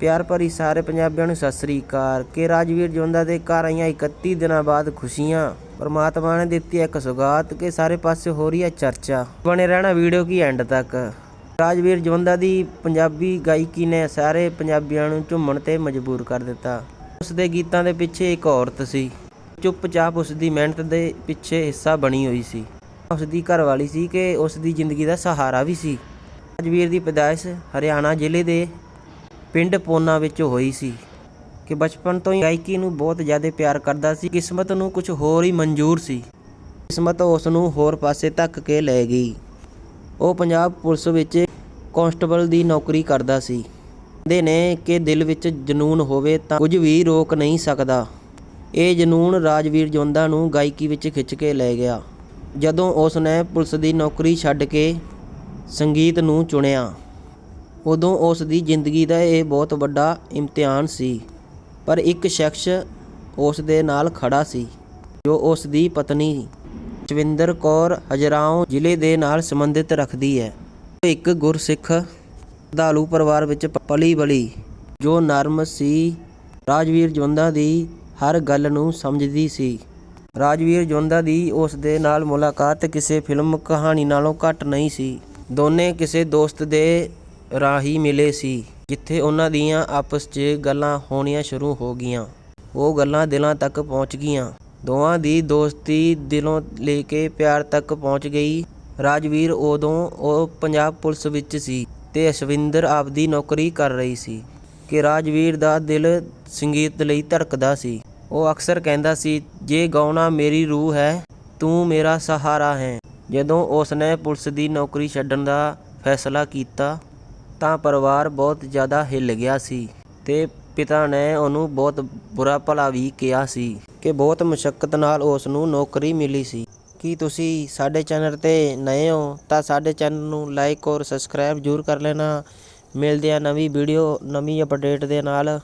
ਪਿਆਰ ਭਰੀ ਸਾਰੇ ਪੰਜਾਬੀਆਂ ਨੂੰ ਸਤਿ ਸ੍ਰੀ ਅਕਾਲ। ਕਿ ਰਾਜਵੀਰ ਜੋਂਦਾ ਦੇ ਘਰ ਆਈਆਂ 31 ਦਿਨਾਂ ਬਾਅਦ ਖੁਸ਼ੀਆਂ। ਪਰਮਾਤਮਾ ਨੇ ਦਿੱਤੀ ਇੱਕ ਸੁਗਾਤ, ਕਿ ਸਾਰੇ ਪਾਸੇ ਹੋ ਰਹੀ ਹੈ ਚਰਚਾ। ਬਣੇ ਰਹਿਣਾ ਵੀਡੀਓ ਕੀ ਐਂਡ ਤੱਕ। ਰਾਜਵੀਰ ਜੋਂਦਾ ਦੀ ਪੰਜਾਬੀ ਗਾਇਕੀ ਨੇ ਸਾਰੇ ਪੰਜਾਬੀਆਂ ਨੂੰ ਝੁੰਮਣ ਤੇ ਮਜਬੂਰ ਕਰ ਦਿੱਤਾ। ਉਸ ਦੇ ਗੀਤਾਂ ਦੇ ਪਿੱਛੇ ਇੱਕ ਔਰਤ ਸੀ। ਚੁੱਪਚਾਪ ਉਸ ਦੀ ਮਿਹਨਤ ਦੇ ਪਿੱਛੇ ਹਿੱਸਾ ਬਣੀ ਹੋਈ ਸੀ। ਉਸ ਦੀ ਘਰਵਾਲੀ ਸੀ ਕਿ ਉਸ ਦੀ ਜ਼ਿੰਦਗੀ ਦਾ ਸਹਾਰਾ ਵੀ ਸੀ। ਰਾਜਵੀਰ ਦੀ ਪੈਦਾਇਸ਼ ਹਰਿਆਣਾ ਜ਼ਿਲ੍ਹੇ ਦੇ ਪਿੰਡ ਪੋਨਾ ਵਿੱਚ ਹੋਈ ਸੀ ਕਿ ਬਚਪਨ ਤੋਂ ਹੀ ਗਾਇਕੀ ਨੂੰ ਬਹੁਤ ਜ਼ਿਆਦਾ ਪਿਆਰ ਕਰਦਾ ਸੀ। ਕਿਸਮਤ ਨੂੰ ਕੁਝ ਹੋਰ ਹੀ ਮਨਜ਼ੂਰ ਸੀ। ਕਿਸਮਤ ਉਸ ਨੂੰ ਹੋਰ ਪਾਸੇ ਧੱਕ ਕੇ ਲੈ ਗਈ। ਉਹ ਪੰਜਾਬ ਪੁਲਿਸ ਵਿੱਚ ਕਾਂਸਟੇਬਲ ਦੀ ਨੌਕਰੀ ਕਰਦਾ ਸੀ। ਕਹਿੰਦੇ ਨੇ ਕਿ ਦਿਲ ਵਿੱਚ ਜਨੂਨ ਹੋਵੇ ਤਾਂ ਕੁਝ ਵੀ ਰੋਕ ਨਹੀਂ ਸਕਦਾ। ਇਹ ਜਨੂਨ ਰਾਜਵੀਰ ਜੋਂਦਾ ਨੂੰ ਗਾਇਕੀ ਵਿੱਚ ਖਿੱਚ ਕੇ ਲੈ ਗਿਆ। ਜਦੋਂ ਉਸ ਨੇ ਪੁਲਿਸ ਦੀ ਨੌਕਰੀ ਛੱਡ ਕੇ ਸੰਗੀਤ ਨੂੰ ਚੁਣਿਆ ਉਦੋਂ ਉਸ ਦੀ ਜ਼ਿੰਦਗੀ ਦਾ ਇਹ ਬਹੁਤ ਵੱਡਾ ਇਮਤਿਹਾਨ ਸੀ, ਪਰ ਇੱਕ ਸ਼ਖਸ ਉਸ ਦੇ ਨਾਲ ਖੜਾ ਸੀ, ਜੋ ਉਸ ਦੀ ਪਤਨੀ ਚਵਿੰਦਰ ਕੌਰ ਹਜਰਾਓ ਜ਼ਿਲ੍ਹੇ ਦੇ ਨਾਲ ਸੰਬੰਧਿਤ ਰੱਖਦੀ ਹੈ। ਉਹ ਇੱਕ ਗੁਰਸਿੱਖ ਸ਼ਰਧਾਲੂ ਪਰਿਵਾਰ ਵਿੱਚ ਪਲੀ ਬਲੀ, ਜੋ ਨਰਮ ਸੀ, ਰਾਜਵੀਰ ਜੋਂਦਾ ਦੀ ਹਰ ਗੱਲ ਨੂੰ ਸਮਝਦੀ ਸੀ। ਰਾਜਵੀਰ ਜੋਂਦਾ ਦੀ ਉਸ ਦੇ ਨਾਲ ਮੁਲਾਕਾਤ ਕਿਸੇ ਫਿਲਮ ਕਹਾਣੀ ਨਾਲੋਂ ਘੱਟ ਨਹੀਂ ਸੀ। ਦੋਨੇ ਕਿਸੇ ਦੋਸਤ ਦੇ ਰਾਹੀਂ ਮਿਲੇ ਸੀ, ਜਿੱਥੇ ਉਹਨਾਂ ਦੀਆਂ ਆਪਸ 'ਚ ਗੱਲਾਂ ਹੋਣੀਆਂ ਸ਼ੁਰੂ ਹੋ ਗਈਆਂ। ਉਹ ਗੱਲਾਂ ਦਿਲਾਂ ਤੱਕ ਪਹੁੰਚ ਗਈਆਂ। ਦੋਵਾਂ ਦੀ ਦੋਸਤੀ ਦਿਲੋਂ ਲੈ ਕੇ ਪਿਆਰ ਤੱਕ ਪਹੁੰਚ ਗਈ। ਰਾਜਵੀਰ ਉਦੋਂ ਉਹ ਪੰਜਾਬ ਪੁਲਿਸ ਵਿੱਚ ਸੀ ਤੇ ਅਸ਼ਵਿੰਦਰ ਆਪਦੀ ਨੌਕਰੀ ਕਰ ਰਹੀ ਸੀ ਕਿ ਰਾਜਵੀਰ ਦਾ ਦਿਲ ਸੰਗੀਤ ਲਈ ਧੜਕਦਾ ਸੀ। ਉਹ ਅਕਸਰ ਕਹਿੰਦਾ ਸੀ, ਜੇ ਗਾਉਣਾ ਮੇਰੀ ਰੂਹ ਹੈ, ਤੂੰ ਮੇਰਾ ਸਹਾਰਾ ਹੈ। ਜਦੋਂ ਉਸਨੇ ਪੁਲਿਸ ਦੀ ਨੌਕਰੀ ਛੱਡਣ ਦਾ ਫੈਸਲਾ ਕੀਤਾ ਤਾਂ ਪਰਿਵਾਰ ਬਹੁਤ ਜ਼ਿਆਦਾ ਹਿੱਲ ਗਿਆ ਸੀ ਤੇ ਪਿਤਾ ਨੇ ਉਹਨੂੰ ਬਹੁਤ ਬੁਰਾ ਭਲਾ ਵੀ ਕਿਹਾ ਸੀ ਕਿ ਬਹੁਤ ਮੁਸ਼ਕਲ ਨਾਲ ਉਸ ਨੂੰ ਨੌਕਰੀ ਮਿਲੀ ਸੀ। ਕੀ ਤੁਸੀਂ ਸਾਡੇ ਚੈਨਲ ਤੇ ਨਏ ਹੋ ਤਾਂ ਸਾਡੇ ਚੈਨਲ ਨੂੰ ਲਾਈਕ ਔਰ ਸਬਸਕ੍ਰਾਈਬ ਜ਼ਰੂਰ ਕਰ ਲੈਣਾ। ਮਿਲਦੇ ਆ ਨਵੀਂ ਵੀਡੀਓ ਨਵੀਂ ਅਪਡੇਟ ਦੇ ਨਾਲ।